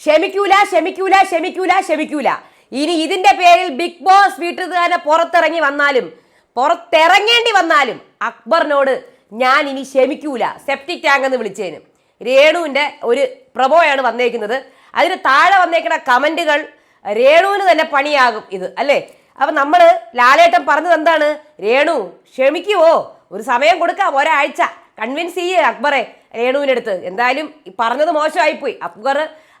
ക്ഷമിക്കൂല ക്ഷമിക്കൂല ക്ഷമിക്കൂല ക്ഷമിക്കൂല. ഇനി ഇതിന്റെ പേരിൽ ബിഗ് ബോസ് വീട്ടിൽ തന്നെ പുറത്തിറങ്ങി വന്നാലും പുറത്തിറങ്ങേണ്ടി വന്നാലും അക്ബറിനോട് ഞാൻ ഇനി ക്ഷമിക്കൂല സെപ്റ്റിക് ടാങ്ക് എന്ന് വിളിച്ചതിന് രേണുവിന്റെ ഒരു പ്രഭോയാണ് വന്നേക്കുന്നത്. അതിന് താഴെ വന്നേക്കുന്ന കമന്റുകൾ രേണുവിന് തന്നെ പണിയാകും ഇത് അല്ലേ? അപ്പം നമ്മൾ ലാലേട്ടൻ പറഞ്ഞത് എന്താണ്? രേണു ക്ഷമിക്കുവോ? ഒരു സമയം കൊടുക്കാം ഒരാഴ്ച. കൺവിൻസ് ചെയ്യേ അക്ബറെ രേണുവിനടുത്ത്. എന്തായാലും പറഞ്ഞത് മോശമായിപ്പോയി. അക്ബർ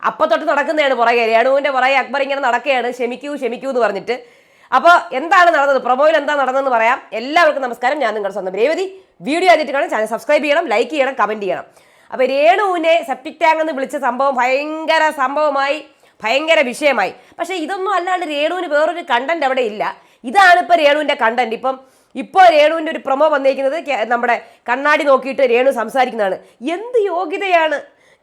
അപ്പൊ തൊട്ട് നടക്കുന്നതാണ് പുറകെ രേണുവിന്റെ പുറകെ അക്ബർ ഇങ്ങനെ നടക്കുകയാണ്. ക്ഷമിക്കൂ ക്ഷമിക്കൂ എന്ന് പറഞ്ഞിട്ട്. അപ്പോൾ എന്താണ് നടന്നത്? പ്രൊമോയിൽ എന്താ നടന്നതെന്ന് പറയാം. എല്ലാവർക്കും നമസ്കാരം. ഞാൻ നിങ്ങളുടെ സ്വന്തം രേവതി. വീഡിയോ ആദ്യമായിട്ട് കാണാൻ ചാനൽ സബ്സ്ക്രൈബ് ചെയ്യണം ലൈക്ക് ചെയ്യണം കമന്റ് ചെയ്യണം. അപ്പോൾ രേണുവിനെ സെപ്റ്റിക് ടാങ്ക് എന്ന് വിളിച്ച സംഭവം ഭയങ്കര സംഭവമായി ഭയങ്കര വിഷയമായി. പക്ഷേ ഇതൊന്നും അല്ലാണ്ട് രേണുവിന് വേറൊരു കണ്ടന്റ് അവിടെ ഇല്ല. ഇതാണ് ഇപ്പോൾ രേണുവിന്റെ കണ്ടന്റ് ഇപ്പം ഇപ്പോൾ രേണുവിന്റെ ഒരു പ്രൊമോ വന്നിരിക്കുന്നത് നമ്മുടെ കണ്ണാടി നോക്കിയിട്ട് രേണു സംസാരിക്കുന്നതാണ്. എന്ത് യോഗ്യതയാണ്?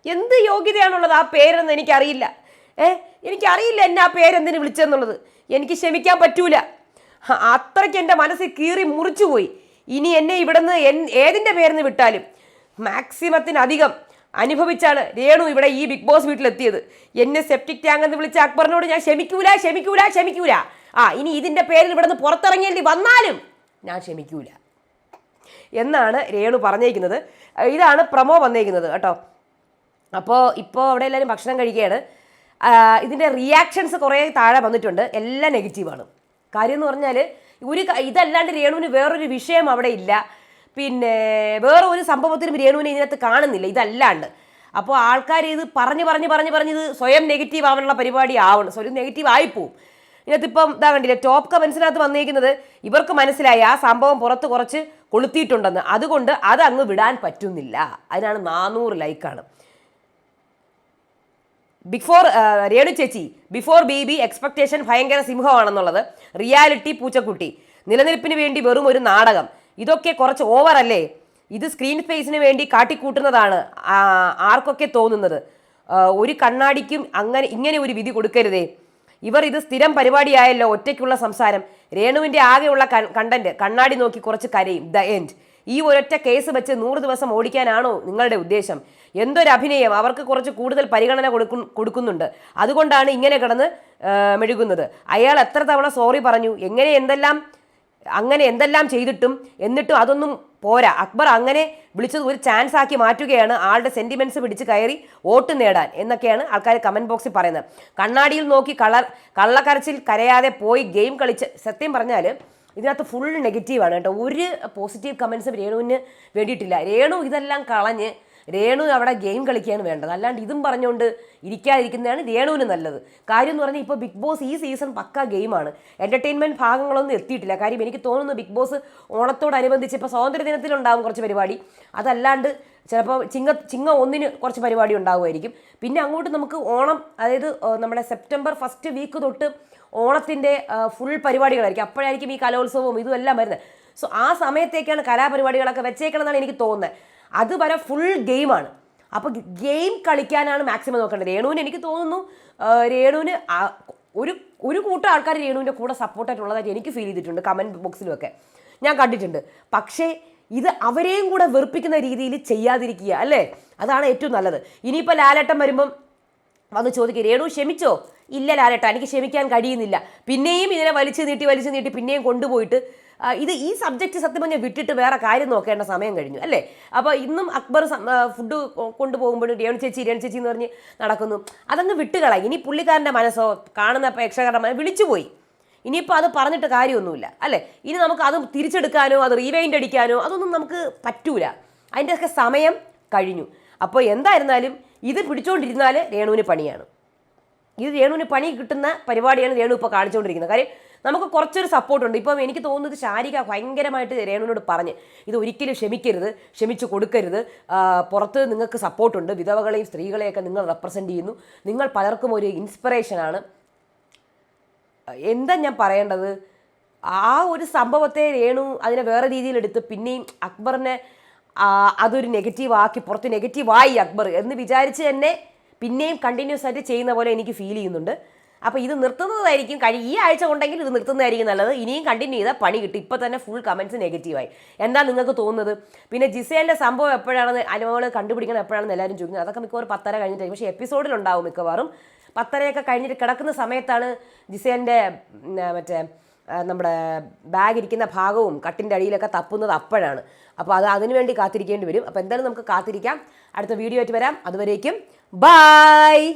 എന്ത് യോഗ്യതയാണുള്ളത് ആ പേരെന്ന് എനിക്കറിയില്ല. ഏ എനിക്കറിയില്ല എന്നെ ആ പേരെന്തിന് വിളിച്ചെന്നുള്ളത്. എനിക്ക് ക്ഷമിക്കാൻ പറ്റൂല. അത്രയ്ക്ക് എന്റെ മനസ്സിൽ കീറി മുറിച്ചുപോയി. ഇനി എന്നെ ഇവിടുന്ന് എൻ ഏതിന്റെ പേരെന്ന് വിട്ടാലും മാക്സിമത്തിനധികം അനുഭവിച്ചാണ് രേണു ഇവിടെ ഈ ബിഗ് ബോസ് വീട്ടിലെത്തിയത്. എന്നെ സെപ്റ്റിക് ടാങ്ക് എന്ന് വിളിച്ച അക്ബറിനോട് ഞാൻ ക്ഷമിക്കൂല ക്ഷമിക്കൂല ക്ഷമിക്കൂല. ആ ഇനി ഇതിന്റെ പേരിൽ ഇവിടുന്ന് പുറത്തിറങ്ങേണ്ടി വന്നാലും ഞാൻ ക്ഷമിക്കൂല. എന്നാണ് രേണു പറഞ്ഞേക്കുന്നത്. ഇതാണ് പ്രമോ വന്നേക്കുന്നത് കേട്ടോ. അപ്പോൾ ഇപ്പോൾ അവിടെ എല്ലാവരും ഭക്ഷണം കഴിക്കുകയാണ്. ഇതിന്റെ റിയാക്ഷൻസ് കുറേ താഴെ വന്നിട്ടുണ്ട്. എല്ലാം നെഗറ്റീവാണ് കാര്യം എന്ന് പറഞ്ഞാൽ ഒരു ഇതല്ലാണ്ട് രേണുവിന് വേറൊരു വിഷയം അവിടെ ഇല്ല. പിന്നെ വേറെ ഒരു സംഭവത്തിലും രേണുവിനെ ഇതിനകത്ത് കാണുന്നില്ല. ഇതല്ലാണ്ട്. അപ്പോൾ ആൾക്കാർ ഇത് പറഞ്ഞ് പറഞ്ഞ് പറഞ്ഞ് പറഞ്ഞ് ഇത് സ്വയം നെഗറ്റീവ് ആവാനുള്ള പരിപാടി ആവണം. സ്വയം നെഗറ്റീവ് ആയിപ്പോവും. ഇതിനകത്ത് ഇപ്പം ഇതാ കണ്ടില്ലേ ടോപ്പ് കമൻസിനകത്ത് വന്നിരിക്കുന്നത് ഇവർക്ക് മനസ്സിലായി ആ സംഭവം പുറത്ത് കുറച്ച് കൊളുത്തിയിട്ടുണ്ടെന്ന്. അതുകൊണ്ട് അത് അങ്ങ് വിടാൻ പറ്റുന്നില്ല. അതിനാണ് നാനൂറ് ലൈക്കാണ് ബിഫോർ രേണു ചേച്ചി ബിഫോർ ബേബി എക്സ്പെക്ടേഷൻ ഭയങ്കര സിംഹമാണെന്നുള്ളത് റിയാലിറ്റി പൂച്ചക്കുട്ടി. നിലനിൽപ്പിന് വേണ്ടി വെറും ഒരു നാടകം. ഇതൊക്കെ കുറച്ച് ഓവർ അല്ലേ? ഇത് സ്ക്രീൻ സ്പേസിന് വേണ്ടി കാട്ടിക്കൂട്ടുന്നതാണ് ആർക്കൊക്കെ തോന്നുന്നത്? ഒരു കണ്ണാടിക്കും അങ്ങനെ ഇങ്ങനെ ഒരു വിധി കൊടുക്കരുതേ. ഇവർ ഇത് സ്ഥിരം പരിപാടിയായല്ലോ ഒറ്റയ്ക്കുള്ള സംസാരം. രേണുവിന്റെ ആകെയുള്ള കണ്ടന്റ് കണ്ണാടി നോക്കി കുറച്ച് കരയും. ദ എൻഡ് ഈ ഒരൊറ്റ കേസ് വെച്ച് നൂറ് ദിവസം ഓടിക്കാനാണോ നിങ്ങളുടെ ഉദ്ദേശം? എന്തൊരു അഭിനയം? അവർക്ക് കുറച്ച് കൂടുതൽ പരിഗണന കൊടുക്കും കൊടുക്കുന്നുണ്ട്. അതുകൊണ്ടാണ് ഇങ്ങനെ കിടന്ന് മെഴുകുന്നത്. അയാൾ എത്ര തവണ സോറി പറഞ്ഞു? എങ്ങനെ എന്തെല്ലാം അങ്ങനെ എന്തെല്ലാം ചെയ്തിട്ടും എന്നിട്ടും അതൊന്നും പോരാ. അക്ബർ അങ്ങനെ വിളിച്ചത് ഒരു ചാൻസ് ആക്കി മാറ്റുകയാണ്. ആളുടെ സെന്റിമെന്റ്സ് പിടിച്ച് കയറി വോട്ട് നേടാൻ എന്നൊക്കെയാണ് ആൾക്കാർ കമന്റ് ബോക്സിൽ പറയുന്നത്. കണ്ണാടിയിൽ നോക്കി കളർ കള്ളക്കരച്ചിൽ കരയാതെ പോയി ഗെയിം കളിച്ച് സത്യം പറഞ്ഞാൽ ഇതിനകത്ത് ഫുൾ നെഗറ്റീവാണ് കേട്ടോ. ഒരു പോസിറ്റീവ് കമൻസും രേണുവിന് വേണ്ടിയിട്ടില്ല. രേണു ഇതെല്ലാം കളഞ്ഞ് രേണു അവിടെ ഗെയിം കളിക്കുകയാണ് വേണ്ടത്. അല്ലാണ്ട് ഇതും പറഞ്ഞുകൊണ്ട് ഇരിക്കാതിരിക്കുന്നതാണ് രേണുവിന് നല്ലത്. കാര്യം എന്ന് പറഞ്ഞാൽ ഇപ്പോൾ ബിഗ് ബോസ് ഈ സീസൺ പക്ക ഗെയിമാണ് എന്റർടൈൻമെന്റ് ഭാഗങ്ങളൊന്നും എത്തിയിട്ടില്ല. കാര്യം എനിക്ക് തോന്നുന്നു ബിഗ് ബോസ് ഓണത്തോടനുബന്ധിച്ച് ഇപ്പോൾ സ്വാതന്ത്ര്യ ദിനത്തിലുണ്ടാകും കുറച്ച് പരിപാടി. അതല്ലാണ്ട് ചിലപ്പോൾ ചിങ്ങ ചിങ്ങ ഒന്നിന് കുറച്ച് പരിപാടി ഉണ്ടാകുമായിരിക്കും പിന്നെ അങ്ങോട്ട് നമുക്ക് ഓണം അതായത് നമ്മുടെ സെപ്റ്റംബർ ഫസ്റ്റ് വീക്ക് തൊട്ട് ഓണത്തിന്റെ ഫുൾ പരിപാടികളായിരിക്കും. അപ്പോഴായിരിക്കും ഈ കലോത്സവവും ഇതും എല്ലാം വരുന്നത്. സോ ആ സമയത്തേക്കാണ് കലാപരിപാടികളൊക്കെ വെച്ചേക്കണമെന്നാണ് എനിക്ക് തോന്നുന്നത്. അതുവരെ ഫുൾ ഗെയിമാണ് അപ്പോൾ ഗെയിം കളിക്കാനാണ് മാക്സിമം നോക്കേണ്ടത്. രേണുവിന് എനിക്ക് തോന്നുന്നു രേണുവിന് ഒരു ഒരു കൂട്ടം ആൾക്കാർ രേണുവിന്റെ കൂടെ സപ്പോർട്ടായിട്ടുള്ളതായിട്ട് എനിക്ക് ഫീൽ ചെയ്തിട്ടുണ്ട് കമന്റ് ബോക്സിലുമൊക്കെ ഞാൻ കണ്ടിട്ടുണ്ട്. പക്ഷേ ഇത് അവരെയും കൂടെ വെറുപ്പിക്കുന്ന രീതിയിൽ ചെയ്യാതിരിക്കുക അല്ലേ? അതാണ് ഏറ്റവും നല്ലത്. ഇനിയിപ്പോൾ ലാലേട്ടൻ വരുമ്പം വന്ന് ചോദിക്കുക രേണു ക്ഷമിച്ചോ? ഇല്ല ലാലേട്ടാ എനിക്ക് ക്ഷമിക്കാൻ കഴിയുന്നില്ല. പിന്നെയും ഇതിനെ വലിച്ചു നീട്ടി വലിച്ചു നീട്ടി പിന്നെയും കൊണ്ടുപോയിട്ട് ഇത് ഈ സബ്ജക്റ്റ് സത്യം പറഞ്ഞാൽ വിട്ടിട്ട് വേറെ കാര്യം നോക്കേണ്ട സമയം കഴിഞ്ഞു അല്ലേ? അപ്പോൾ ഇന്നും അക്ബർ ഫുഡ് കൊണ്ടുപോകുമ്പോഴും രേണു ചേച്ചി രേണു ചേച്ചി എന്ന് പറഞ്ഞ് നടക്കുന്നു. അതങ്ങ് വിട്ടുകള ഇനി പുള്ളിക്കാരന്റെ മനസ്സോ കാണുന്ന പ്രേക്ഷകരുടെ മനസ്സോ വിളിച്ചുപോയി ഇനിയിപ്പോൾ അത് പറഞ്ഞിട്ട് കാര്യമൊന്നുമില്ല അല്ലേ? ഇനി നമുക്ക് അത് തിരിച്ചെടുക്കാനോ അത് റീവൈൻഡ് അടിക്കാനോ അതൊന്നും നമുക്ക് പറ്റൂല. അതിന്റെയൊക്കെ സമയം കഴിഞ്ഞു. അപ്പോൾ എന്തായിരുന്നാലും ഇത് പിടിച്ചുകൊണ്ടിരുന്നാൽ രേണുവിന് പണിയാണ്. ഇത് രേണുവിന് പണി കിട്ടുന്ന പരിപാടിയാണ് രേണു ഇപ്പോൾ കാണിച്ചുകൊണ്ടിരിക്കുന്നത് കാര്യം നമുക്ക് കുറച്ചൊരു സപ്പോർട്ടുണ്ട് ഇപ്പം എനിക്ക് തോന്നുന്നത് ശാരിക ഭയങ്കരമായിട്ട് രേണുവിനോട് പറഞ്ഞ് ഇത് ഒരിക്കലും ക്ഷമിക്കരുത് ക്ഷമിച്ച് കൊടുക്കരുത്. പുറത്ത് നിങ്ങൾക്ക് സപ്പോർട്ടുണ്ട് വിധവകളെയും സ്ത്രീകളെയൊക്കെ നിങ്ങൾ റെപ്രസെന്റ് ചെയ്യുന്നു. നിങ്ങൾ പലർക്കും ഒരു ഇൻസ്പിറേഷനാണ് എന്താ ഞാൻ പറയേണ്ടത്? ആ ഒരു സംഭവത്തെ രേണു അതിനെ വേറെ രീതിയിലെടുത്ത് പിന്നെയും അക്ബറിനെ അതൊരു നെഗറ്റീവ് ആക്കി പുറത്ത് നെഗറ്റീവായി അക്ബർ എന്ന് വിചാരിച്ച് തന്നെ പിന്നെയും കണ്ടിന്യൂസ് ആയിട്ട് ചെയ്യുന്ന പോലെ എനിക്ക് ഫീൽ ചെയ്യുന്നുണ്ട്. അപ്പോൾ ഇത് നിർത്തുന്നതായിരിക്കും. കഴി ഈ ആഴ്ച ഉണ്ടെങ്കിൽ ഇത് നിർത്തുന്നതായിരിക്കും നല്ലത്. ഇനിയും കണ്ടിന്യൂ ചെയ്താൽ പണി കിട്ടും. ഇപ്പോൾ തന്നെ ഫുൾ കമൻസ് നെഗറ്റീവായി എന്താ നിങ്ങൾക്ക് തോന്നുന്നത്? പിന്നെ ജിസേലിന്റെ സംഭവം എപ്പോഴാണ് അനുഭവങ്ങൾ കണ്ടുപിടിക്കണം എപ്പോഴാണെന്ന് എല്ലാവരും ചോദിക്കുന്നത്. അതൊക്കെ മിക്കവാറും പത്തര കഴിഞ്ഞിട്ടായിരിക്കും പക്ഷേ എപ്പിസോഡിലുണ്ടാവും മിക്കവാറും. പത്തരയൊക്കെ കഴിഞ്ഞിട്ട് കിടക്കുന്ന സമയത്താണ് ജിസേലിന്റെ മറ്റേ നമ്മുടെ ബാഗ് ഇരിക്കുന്ന ഭാഗവും കട്ടിന്റെ അടിയിലൊക്കെ തപ്പുന്നത് അപ്പോഴാണ്. അപ്പോൾ അത് അതിനുവേണ്ടി കാത്തിരിക്കേണ്ടി വരും. അപ്പോൾ എന്തായാലും നമുക്ക് കാത്തിരിക്കാം. അടുത്ത വീഡിയോ ആയിട്ട് വരാം. അതുവരേക്കും ബായ്